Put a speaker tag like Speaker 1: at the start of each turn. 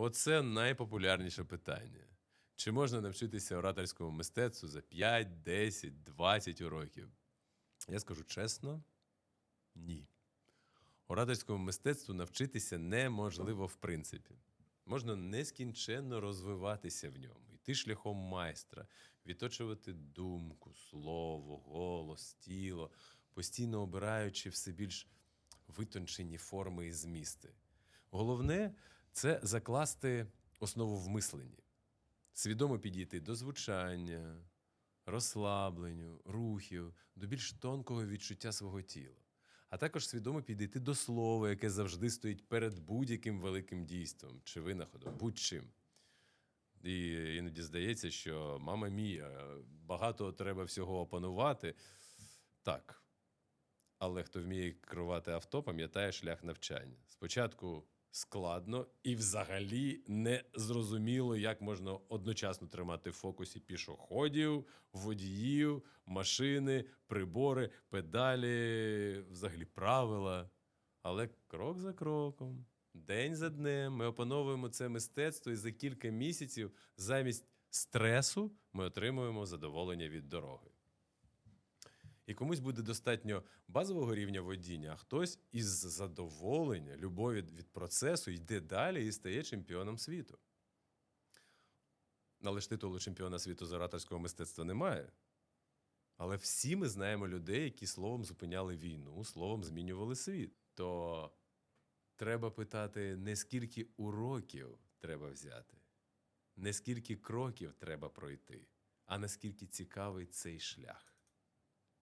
Speaker 1: Оце найпопулярніше питання. Чи можна навчитися ораторському мистецтву за 5, 10, 20 уроків? Я скажу чесно, ні. Ораторському мистецтву навчитися неможливо в принципі. Можна нескінченно розвиватися в ньому, йти шляхом майстра, відточувати думку, слово, голос, тіло, постійно обираючи все більш витончені форми і змісти. Головне це закласти основу в мисленні, свідомо підійти до звучання, розслабленню, рухів, до більш тонкого відчуття свого тіла, а також свідомо підійти до слова, яке завжди стоїть перед будь-яким великим дійством чи винаходом, будь-чим. І іноді здається, що мама мія, багато треба всього опанувати. Так. Але хто вміє керувати авто, пам'ятає шлях навчання. Спочатку складно і взагалі не зрозуміло, як можна одночасно тримати в фокусі пішоходів, водіїв, машини, прибори, педалі, взагалі правила. Але крок за кроком, день за днем ми опановуємо це мистецтво, і за кілька місяців замість стресу ми отримуємо задоволення від дороги. І комусь буде достатньо базового рівня водіння, а хтось із задоволення, любові від процесу йде далі і стає чемпіоном світу. Але ж титулу чемпіона світу з ораторського мистецтва немає. Але всі ми знаємо людей, які словом зупиняли війну, словом змінювали світ. То треба питати, не скільки уроків треба взяти, не скільки кроків треба пройти, а наскільки цікавий цей шлях.